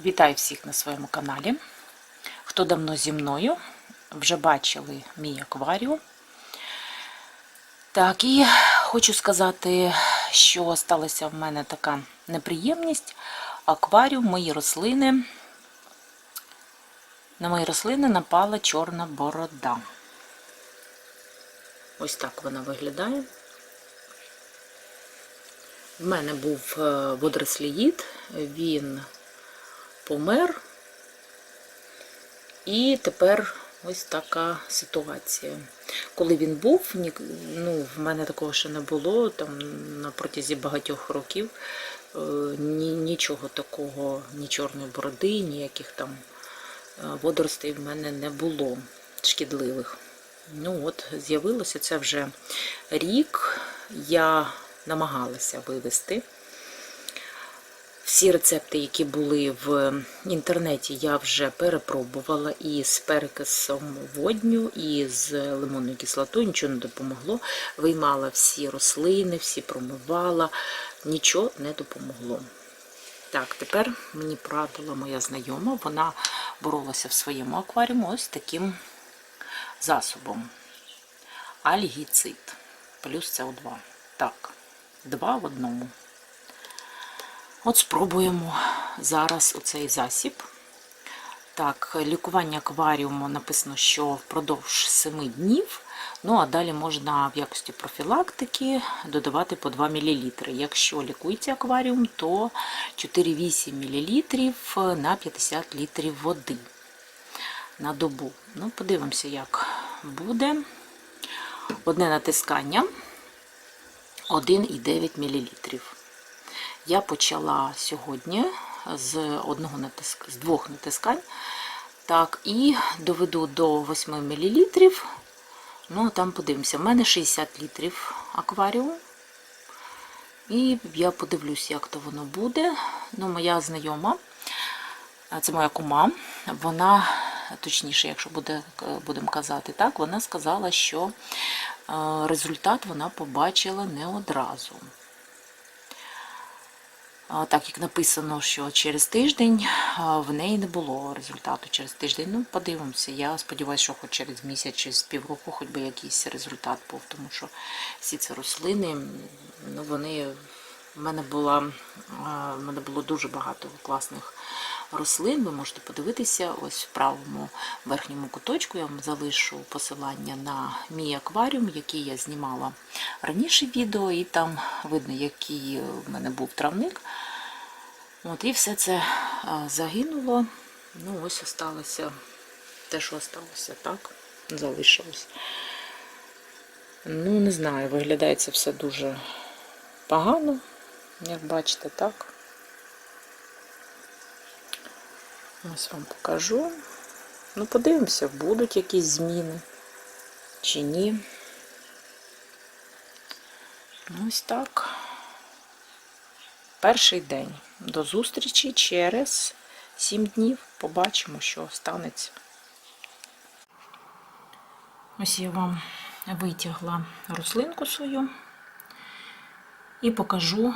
Вітаю всіх на своєму каналі. Хто давно зі мною, вже бачили мій акваріум. Так, і хочу сказати, що сталася в мене така неприємність. Акваріум, мої рослини. На мої рослини напала чорна борода. Ось так вона виглядає. В мене був е, водоросліїд, він помер. І тепер ось така ситуація. Коли він був, ну, в мене такого ще не було, там на протязі багатьох років е, ні, нічого такого, ні чорної бороди, ніяких там е, водоростей в мене не було шкідливих. Ну от, з'явилося це вже рік. Я намагалася вивести. Всі рецепти, які були в інтернеті, я вже перепробувала і з перекисом водню, і з лимонною кислотою, нічого не допомогло. Виймала всі рослини, всі промивала, нічого не допомогло. Так, тепер мені порадила моя знайома, вона боролася в своєму акваріумі ось таким засобом. Альгіцид плюс СО2. Так, два в одному. От спробуємо зараз оцей засіб. Так, лікування акваріуму написано, що впродовж 7 днів. Ну, а далі можна в якості профілактики додавати по 2 мл. Якщо лікується акваріум, то 4-8 мл на 50 літрів води на добу. Ну, подивимося, як буде. Одне натискання 1,9 мл. Я почала сьогодні з одного натиск... з двох натискань. Так, і доведу до 8 мл. Ну, там подивимося. У мене 60 літрів акваріум. І я подивлюсь, як то воно буде. Ну, моя знайома, це моя кума, вона, точніше, якщо буде, будемо казати так, вона сказала, що е, результат вона побачила не одразу. Так як написано, що через тиждень в неї не було результату через тиждень. Ну, подивимося. Я сподіваюся, що хоч через місяць, через півроку, хоч би якийсь результат був, тому що всі ці рослини, ну вони в мене була в мене було дуже багато класних рослин. Ви можете подивитися ось в правому верхньому куточку. Я вам залишу посилання на мій акваріум, який я знімала раніше відео, і там видно, який в мене був травник. От, І все це загинуло. Ну, ось осталося те, що осталося, так, залишилось. Ну, не знаю, виглядає це все дуже погано, як бачите, так. Ось вам покажу. Ну, подивимося, будуть якісь зміни чи ні. Ну, Ось так. Перший день. До зустрічі через 7 днів. Побачимо, що станеться. Ось я вам витягла рослинку свою і покажу,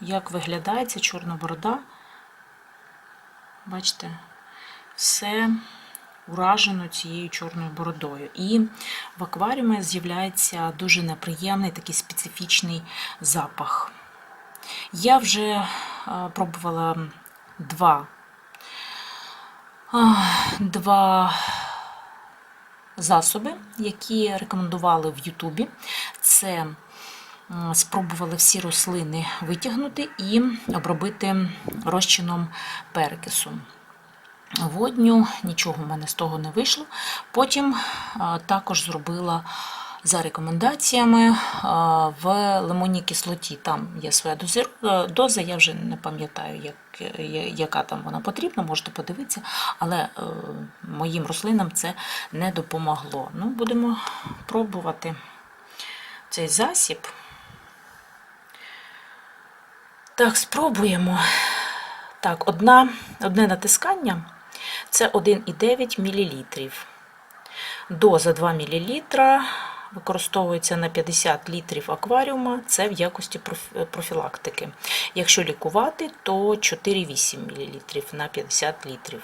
як виглядає ця чорна борода. Бачите, все уражено цією чорною бородою. І в акваріумі з'являється дуже неприємний такий специфічний запах. Я вже е, пробувала два два засоби, які рекомендували в Ютубі. Це спробували всі рослини витягнути і обробити розчином перекису. Водню, нічого в мене з того не вийшло. Потім також зробила за рекомендаціями в лимонній кислоті. Там є своя е, доза, я вже не пам'ятаю, як, яка там вона потрібна, можете подивитися, але е, моїм рослинам це не допомогло. Ну, Будемо пробувати цей засіб. Так, спробуємо. Так, одна, одне натискання це 1,9 мл. Доза 2 мл використовується на 50 літрів акваріума, це в якості профілактики. Якщо лікувати, то 4,8 мл на 50 літрів.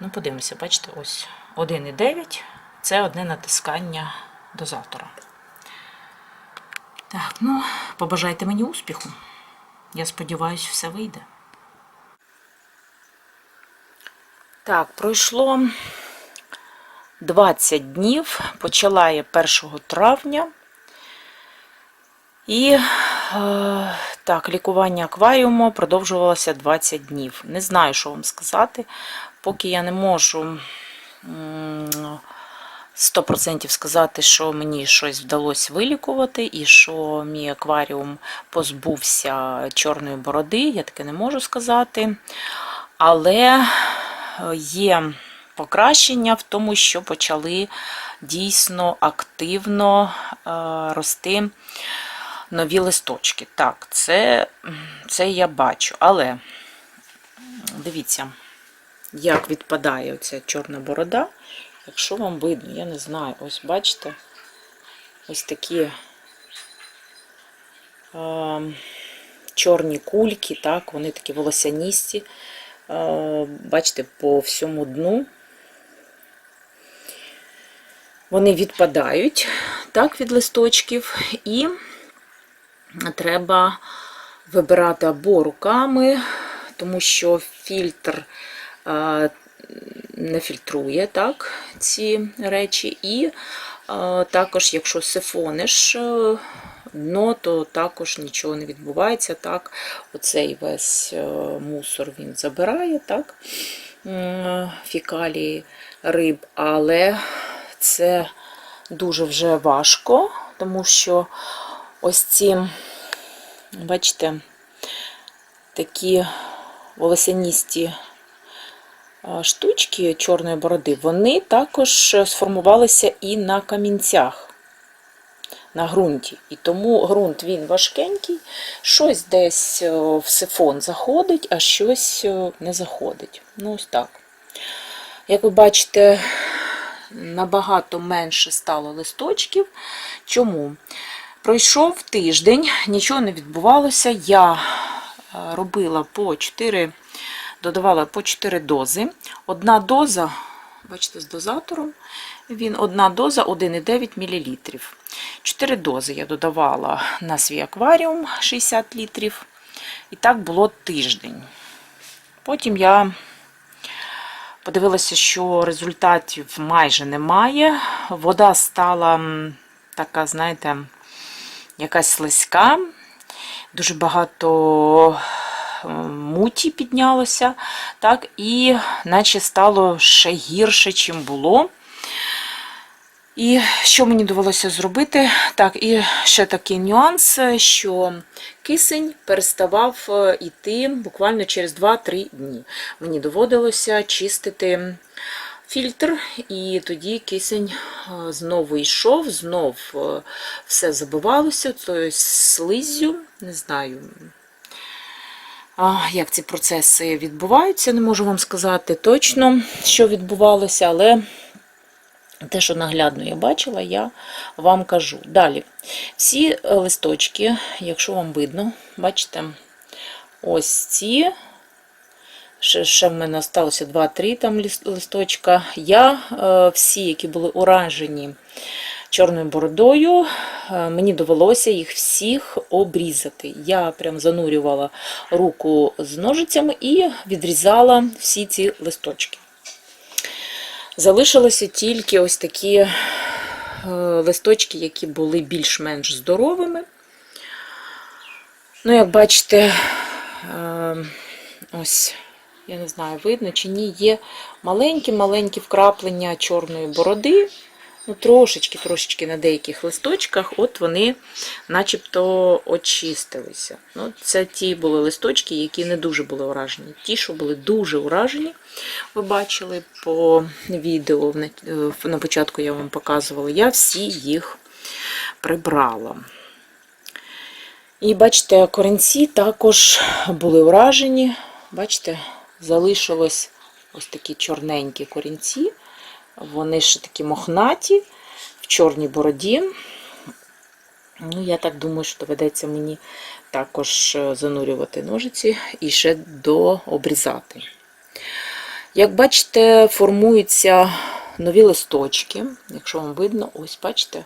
Ну, подивимося, бачите, ось 1,9 це одне натискання дозатора. Так, ну, побажайте мені успіху. Я сподіваюся, все вийде. Так, пройшло 20 днів. Почала я 1 травня. І е, так, лікування акваріуму продовжувалося 20 днів. Не знаю, що вам сказати, поки я не можу 100% сказати, що мені щось вдалося вилікувати, і що мій акваріум позбувся чорної бороди, я таке не можу сказати. Але е, є покращення в тому, що почали дійсно активно е, рости нові листочки. Так, це, це я бачу. Але дивіться, як відпадає оця чорна борода. Якщо вам видно, я не знаю, ось бачите, ось такі е, чорні кульки, так, вони такі волосяністі. Е, бачите, по всьому дну. Вони відпадають так, від листочків, і треба вибирати або руками, тому що фільтр е, не фільтрує так, ці речі. І е, також, якщо сифониш е, дно, то також нічого не відбувається. Так, Оцей весь е, мусор він забирає, так, фікалії риб, але це дуже вже важко, тому що ось ці, бачите, такі волосяністі штучки чорної бороди, вони також сформувалися і на камінцях, на ґрунті. І тому ґрунт він важкенький, щось десь е, в сифон заходить, а щось е, не заходить. Ну, ось так. Як ви бачите, набагато менше стало листочків. Чому? Пройшов тиждень, нічого не відбувалося. Я е, робила по 4, додавала по 4 дози. Одна доза, бачите, з дозатором, він одна доза 1,9 мл. 4 дози я додавала на свій акваріум 60 літрів. І так було тиждень. Потім я подивилася, що результатів майже немає. Вода стала така, знаєте, якась слизька, дуже багато муті піднялося, так, і наче стало ще гірше, чим було. І що мені довелося зробити? Так, і ще такий нюанс, що кисень переставав е, йти буквально через 2-3 дні. Мені доводилося чистити фільтр, і тоді кисень е, знову йшов, знов е, все забивалося, тобто слиззю, не знаю. Як ці процеси відбуваються, не можу вам сказати точно, що відбувалося, але те, що наглядно я бачила, я вам кажу. Далі, всі е, листочки, якщо вам видно, бачите, ось ці, ще, ще в мене залишилося 2-3 там листочка. Я е, всі, які були уражені чорною бородою, е, мені довелося їх всіх обрізати. Я прям занурювала руку з ножицями і відрізала всі ці листочки. Залишилося тільки ось такі е, листочки, які були більш-менш здоровими. Ну, як бачите, е, ось, я не знаю, видно чи ні, є маленькі-маленькі вкраплення чорної бороди. Ну, трошечки, трошечки на деяких листочках, от вони начебто очистилися. Ну, це ті були листочки, які не дуже були уражені. Ті, що були дуже уражені, ви бачили по відео на- е, на початку я вам показувала, я всі їх прибрала. І бачите, корінці також були уражені. Бачите, залишилось ось такі чорненькі корінці. Вони ще такі мохнаті. В чорній бороді. Ну, я так думаю, що доведеться мені також е, занурювати ножиці і ще дообрізати. Як бачите, формуються нові листочки. Якщо вам видно, ось бачите,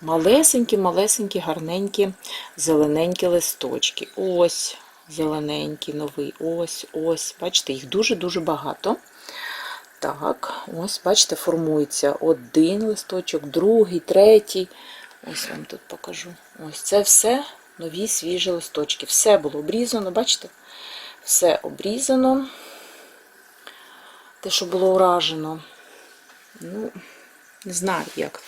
малесенькі, малесенькі, гарненькі, зелененькі листочки. Ось зелененький, новий, ось, ось. Бачите, їх дуже-дуже багато. Так, ось, бачите, формується один листочок, другий, третій. Ось вам тут покажу. Ось це все нові свіжі листочки. Все було обрізано, бачите? Все обрізано. Те, що було уражено. Ну, не знаю, як.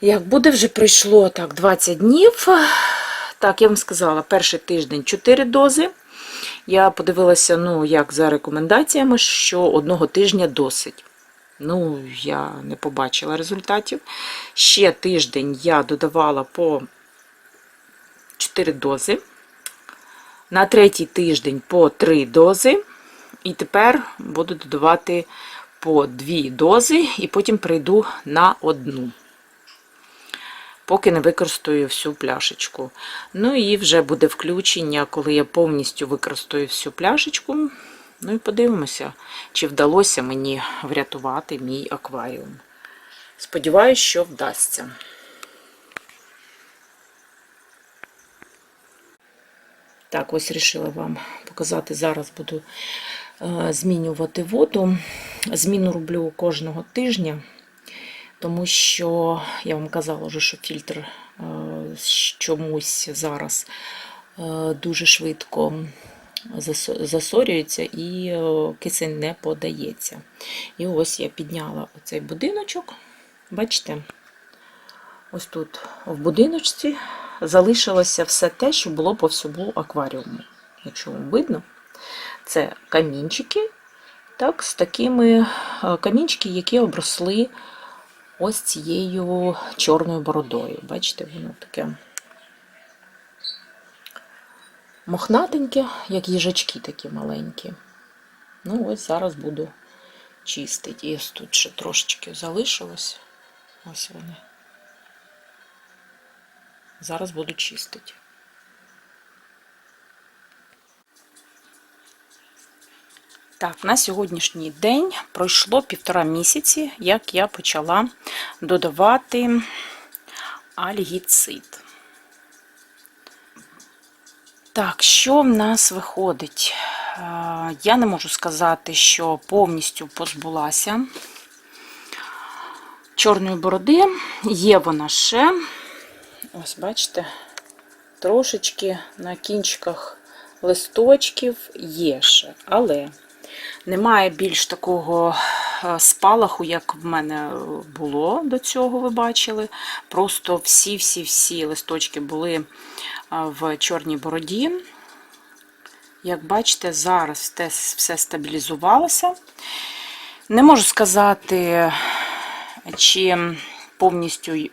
Як буде, вже пройшло так 20 днів. Так, я вам сказала, перший тиждень 4 дози. Я подивилася, ну, як за рекомендаціями, що одного тижня досить. Ну, я не побачила результатів. Ще тиждень я додавала по 4 дози. На третій тиждень по 3 дози. І тепер буду додавати по 2 дози, і потім прийду на одну. Поки не використаю всю пляшечку. Ну і вже буде включення, коли я повністю використаю всю пляшечку. Ну і подивимося, чи вдалося мені врятувати мій акваріум. Сподіваюсь, що вдасться. Так, ось вирішила вам показати. Зараз буду е, змінювати воду. Зміну роблю кожного тижня, тому що я вам казала вже, що фільтр е, чомусь зараз е, дуже швидко засо- засорюється і е, кисень не подається. І ось я підняла оцей будиночок. Бачите, ось тут в будиночці залишилося все те, що було по всьому акваріуму. Якщо вам видно, це камінчики, так, з такими камінчики, які обросли ось цією чорною бородою. Бачите, воно таке мохнатеньке, як їжачки такі маленькі. Ну, ось зараз буду чистити. І ось тут ще трошечки залишилось. Ось вони. Зараз буду чистити. Так, на сьогоднішній день пройшло півтора місяці, як я почала додавати альгіцид. Так, що в нас виходить? Е, Я не можу сказати, що повністю позбулася чорної бороди. Є вона ще. Ось, бачите, трошечки на кінчиках листочків є ще, але немає більш такого е, спалаху, як в мене було до цього, ви бачили. Просто всі-всі-всі листочки були е, в чорній бороді. Як бачите, зараз все стабілізувалося. Не можу сказати, чи повністю е,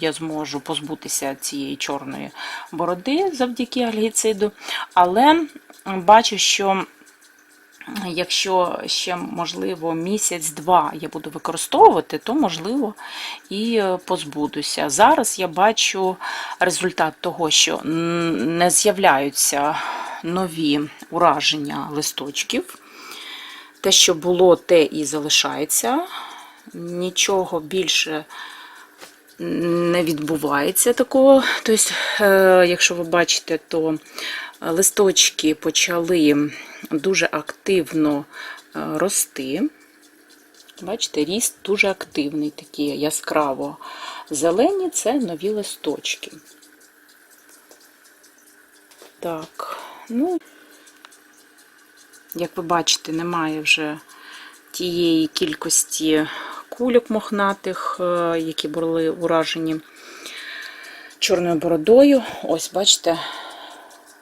я зможу позбутися цієї чорної бороди завдяки альгіциду, але бачу, що якщо ще, можливо, місяць-два я буду використовувати, то, можливо, і е, позбудуся. Зараз я бачу результат того, що не з'являються нові ураження листочків. Те, що було, те і залишається. Нічого більше не відбувається такого. Тобто, е, якщо ви бачите, то листочки почали дуже активно е, рости. Бачите, ріст дуже активний, такі яскраво зелені це нові листочки. Так, ну, як ви бачите, немає вже тієї кількості кульок мохнатих, е, які були уражені чорною бородою. Ось, бачите,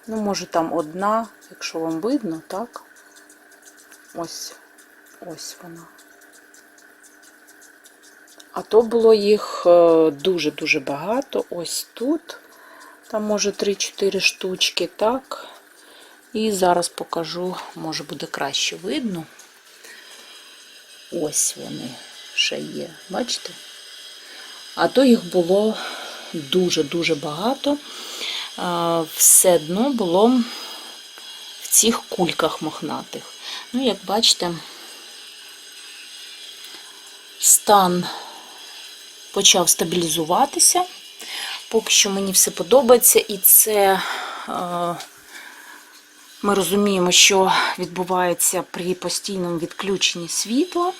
ну, може, там одна, якщо вам видно, так? Ось, ось вона. А то було їх е, дуже-дуже багато. Ось тут. Там, може, 3-4 штучки, так. І зараз покажу, може буде краще видно. Ось вони. ще є. Бачите? А то їх було дуже-дуже багато. Все дно було в цих кульках мохнатих. Ну, як бачите, стан почав стабілізуватися. Поки що мені все подобається, і це ми розуміємо, що відбувається при постійному відключенні світла.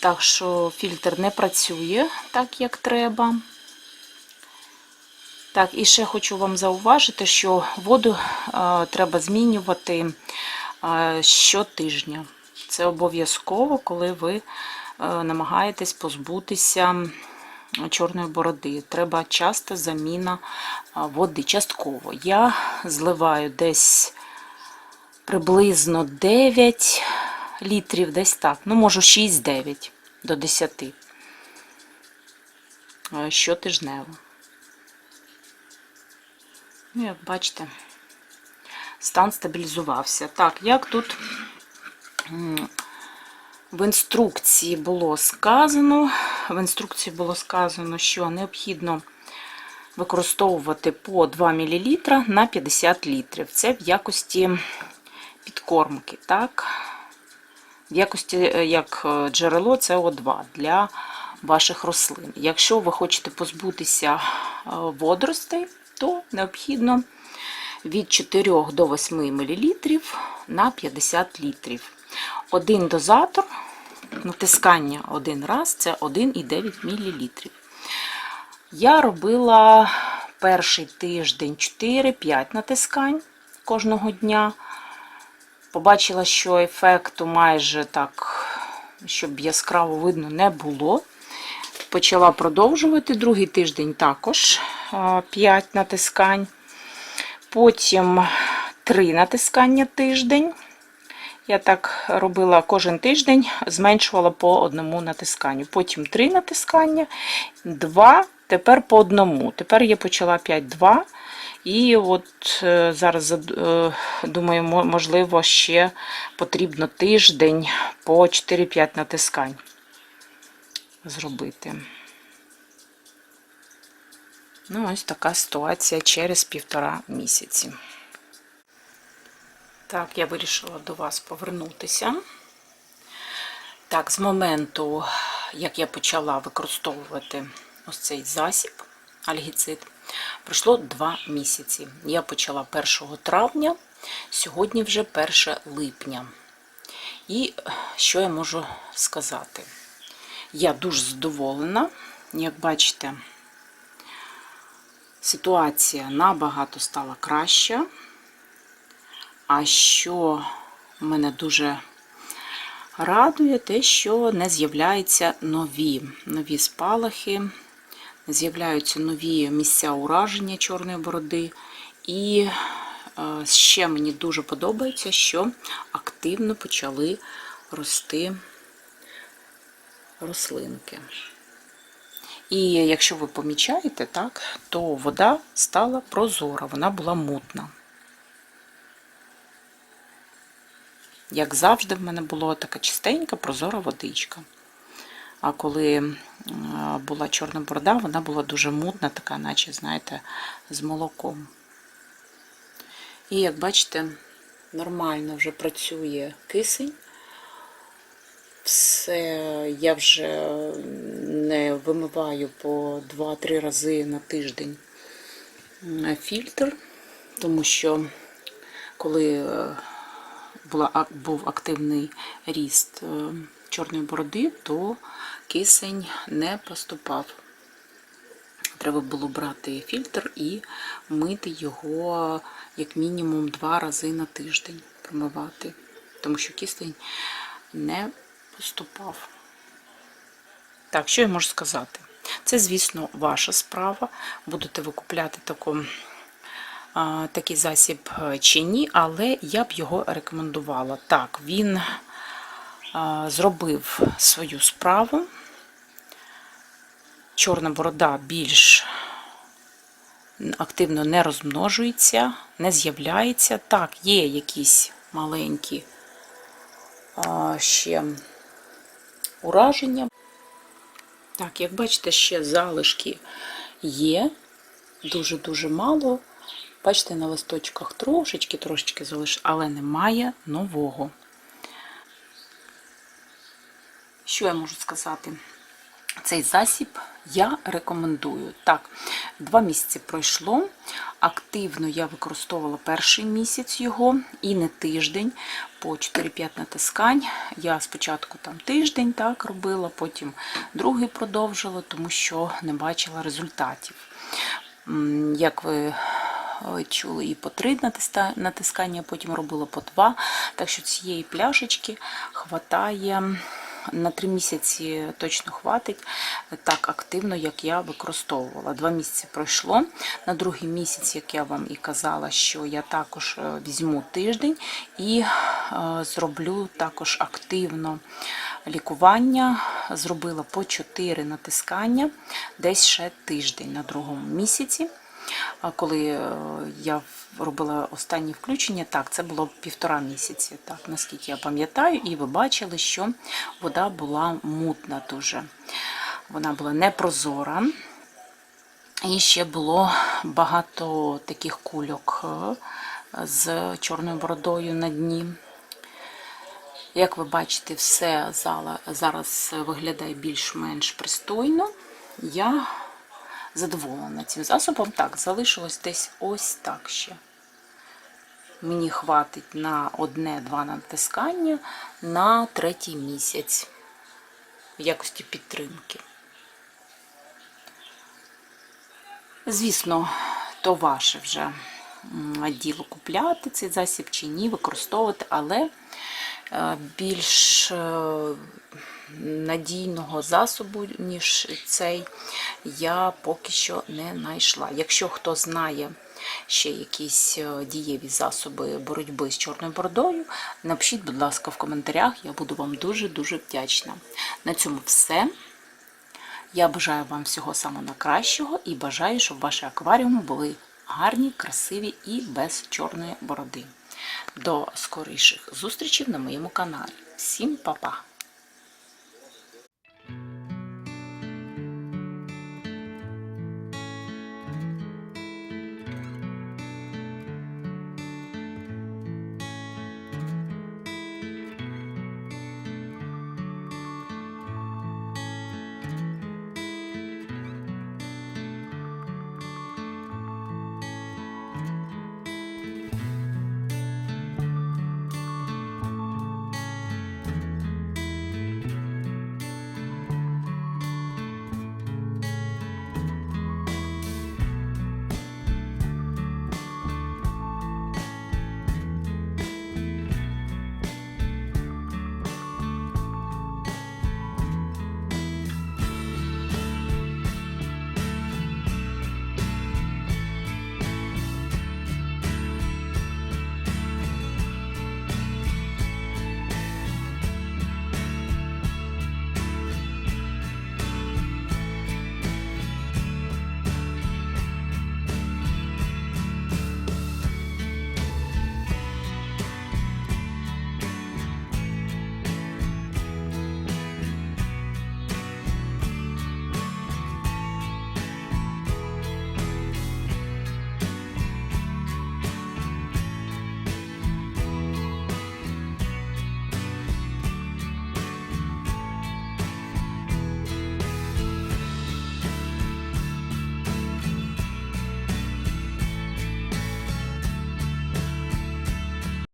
Так що фільтр не працює так, як треба. Так, і ще хочу вам зауважити, що воду е, треба змінювати е, щотижня. Це обов'язково, коли ви е, намагаєтесь позбутися чорної бороди. Треба часто заміна води. Частково. Я зливаю десь приблизно 9 літрів, десь так. Ну, можу 6-9 до 10 е, щотижнево. Ну, як бачите, стан стабілізувався. Так, як тут в інструкції було сказано, в інструкції було сказано, що необхідно використовувати по 2 мл на 50 літрів. Це в якості підкормки, так? В якості е, як е, джерело СО2 для ваших рослин. Якщо ви хочете позбутися е, водоростей, то необхідно від 4 до 8 мл на 50 літрів. Один дозатор, натискання один раз це 1,9 мл. Я робила перший тиждень 4-5 натискань кожного дня. Побачила, що ефекту майже так, щоб яскраво видно, не було. Почала продовжувати. Другий тиждень також 5 натискань. Потім 3 натискання тиждень. Я так робила кожен тиждень, зменшувала по одному натисканню. Потім 3 натискання, 2, тепер по одному. Тепер я почала 5-2. І от е, зараз е, думаю, можливо, ще потрібно тиждень по 4-5 натискань зробити. Ну, ось така ситуація через півтора місяці. Так, я вирішила до вас повернутися. Так, з моменту, як я почала використовувати ось цей засіб, альгіцид, пройшло 2 місяці. Я почала 1 травня, сьогодні вже 1 липня. І що я можу сказати? Я дуже задоволена, як бачите, ситуація набагато стала краща. А що мене дуже радує, те, що не з'являються нові нові спалахи, не з'являються нові місця ураження чорної бороди. І е, ще мені дуже подобається, що активно почали рости рослинки. І якщо ви помічаєте, так, то вода стала прозора, вона була мутна. Як завжди, в мене була така чистенька, прозора водичка. А коли була чорна борода, вона була дуже мутна, така, наче, знаєте, з молоком. І, як бачите, нормально вже працює кисень. Все, я вже не вимиваю по 2-3 рази на тиждень фільтр, тому що коли е, була, був активний ріст е, чорної бороди, то кисень не поступав. Треба було брати фільтр і мити його як мінімум два рази на тиждень промивати, тому що кисень не поступав. Так, що я можу сказати? Це, звісно, ваша справа. Будете ви купляти таку, такий засіб чи ні, але я б його рекомендувала. Так, він зробив свою справу. Чорна борода більш активно не розмножується, не з'являється. Так, є якісь маленькі ще ураження. Так, як бачите, ще залишки є, дуже-дуже мало. Бачите, на листочках трошечки, трошечки залиш, але немає нового. Що я можу сказати? Цей засіб я рекомендую. Так, два місяці пройшло. Активно я використовувала перший місяць його і не тиждень по 4-5 натискань. Я спочатку там тиждень так робила, потім другий продовжила, тому що не бачила результатів. Як ви е, чули, і по три натискання, потім робила по два. Так що цієї пляшечки хватає на три місяці точно хватить так активно, як я використовувала. Два місяці пройшло. На другий місяць, як я вам і казала, що я також е, візьму тиждень і е, зроблю також активно лікування. Зробила по 4 натискання, десь ще тиждень на другому місяці. Коли е, я робила останнє включення, так, це було півтора місяці, так, наскільки я пам'ятаю, і ви бачили, що вода була мутна дуже. Вона була непрозора. І ще було багато таких кульок е, з чорною бородою на дні. Як ви бачите, все зараз виглядає більш-менш пристойно. Я задоволена цим засобом. Так, залишилось десь ось так ще. Мені хватить на одне-два натискання на третій місяць в якості підтримки. Звісно, то ваше вже діло купляти цей засіб чи ні, використовувати, але більш е, надійного засобу, ніж цей, я поки що не знайшла. Якщо хто знає ще якісь е, дієві засоби боротьби з чорною бородою, напишіть, будь ласка, в коментарях, я буду вам дуже-дуже вдячна. На цьому все. Я бажаю вам всього самого найкращого і бажаю, щоб ваші акваріуми були гарні, красиві і без чорної бороди. До скоріших зустрічей на моєму каналі. Всім па-па!